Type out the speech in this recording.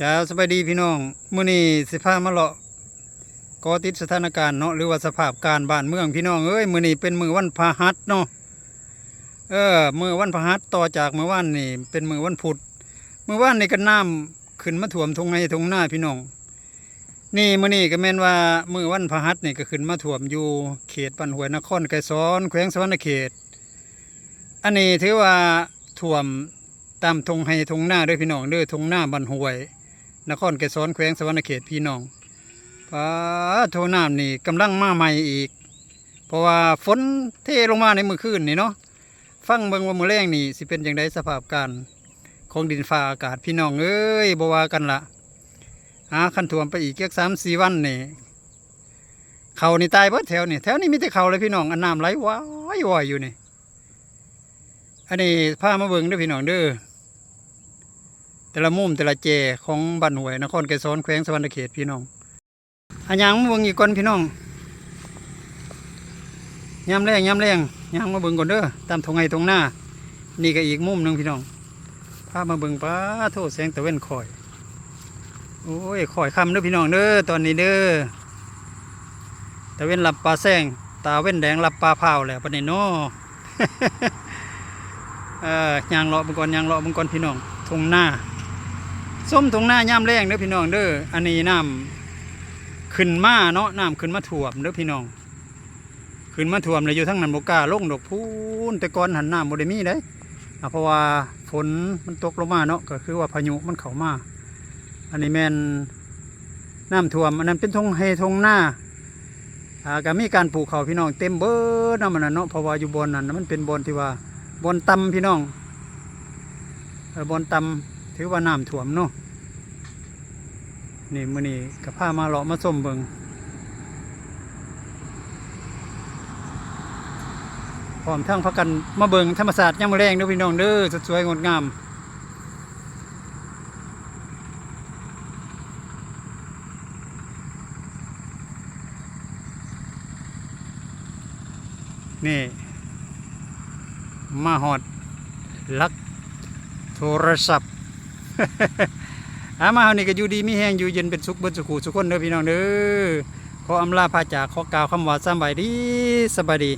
จ้าสบายดีพี่น้องมื้อนี้สิพามาเลาะกอติดสถานการณ์เนาะหรือว่าสภาพการบ้านเมืองพี่น้องเอ้ยมื้อนี้เป็นมื้อวันพฤหัสเนาะเออมื้อวันพฤหัสต่อจากมื้อวานนี่เป็นมื้อวันพุธมื้อวานนี่ก็น้ำขึ้นมาท่วมทงไห้ทงหน้าพี่น้อง นี่มื้อนี้ก็แม่นว่ามื้อวันพฤหัสนี่ก็ขึ้นมาท่วมอยู่เขตปันห้วยนครไกรสอนแขวงสวรรณเขต อันนี้ถือว่าท่วมตามทงไห้ทงหน้าด้อพี่น้องเด้อทงหน้าบันห้วย นครเกษรแขวงสวรรณเขตพี่น้องฟ้าโทน้ำนี่กำลังมาใหม่อีก เพราะว่าฝนเทลงมาในมือคืนนี่เนาะฟังเบิ่งว่ามือแรงนี่สิเป็นอย่างไรสภาพการของดินฟ้าอากาศพี่น้องเอ้ยบวากันละหาคันถ่วมไปอีกเกียกสามสี่วันนี่เขานี่ตายเบิดแถวนี่แถวนี้มีแต่เขาเลยพี่น้องอันน้ำไหลว้ายว่ายอยู่นี่อันนี้พามาเบิ่งด้วยพี่น้องเด้อ แต่ละมุมแต่ละเจของบ้านหวยนครไกรสอนแขวงสวรรณเขตพี่น้องอันยังมาเบิ่งอีกก่อนพี่น้องยามแรงยามแรงยางมาเบิ่งก่อนเด้อตามทงไงทงหน้า นี่ก็อีกมุมหนึ่งพี่น้องพามาเบิ่งป้าโทษแสงตะเว้นคอยโอ้ยคอยคำเด้อพี่น้องเด้อตอนนี้เด้อตะเว้นหลับปลาแซงตาเว้นแดงหลับปลาเผาแล้วปะเนี่ยเนาะเอ่อยางเลาะเบิ่งก่อนยางเลาะเบิ่งก่อนพี่น้องทงหน้า ส้มตรงหน้าย่ามแรงเด้อพี่น้องเด้ออันนี้น้ำขึ้นมาเนาะน้ำขึ้นมาถ่วมเด้อพี่น้องขึ้นมาถ่วมเลยอยู่ทั้งนันบกาลงดอกพูนแต่ก่อนหันน้ำบ่ได้มีเด้อะเพราะว่าฝนมันตกลงมาเนาะก็คือว่าพายุมันเข้ามา อันนี้แม่นน้ำท่วม อันนั้นเป็นทงเฮทงหน้าอ่าก็มีการปลูกเขาพี่น้องเต็มเบิดน้ำมันนั้นเนาะเพราะว่าอยู่บนนั้นมันเป็นบนที่ว่าบนต่ำพี่น้องเออบนต่ำ ถือว่าน้ำท่วมเนาะนี่มือนี้กับผ้ามาเลาะมาส้มเบิงพร้อมทั้งพักกันมาเบิงธรรมศาสตร์ย่ามมอแรงเด้อพี่น้องเด้อสวยงดงามนี่ มาหอดลักโทรศัพท์ อามาเฮานี่ก็อยู่ดีมีแห้งอยู่เย็นเป็นสุขเบิดสุขสุขคนเด้อพี่น้องเด้อขออำลาพาจากขอกล่าวคำว่าสำบายดีสบายดี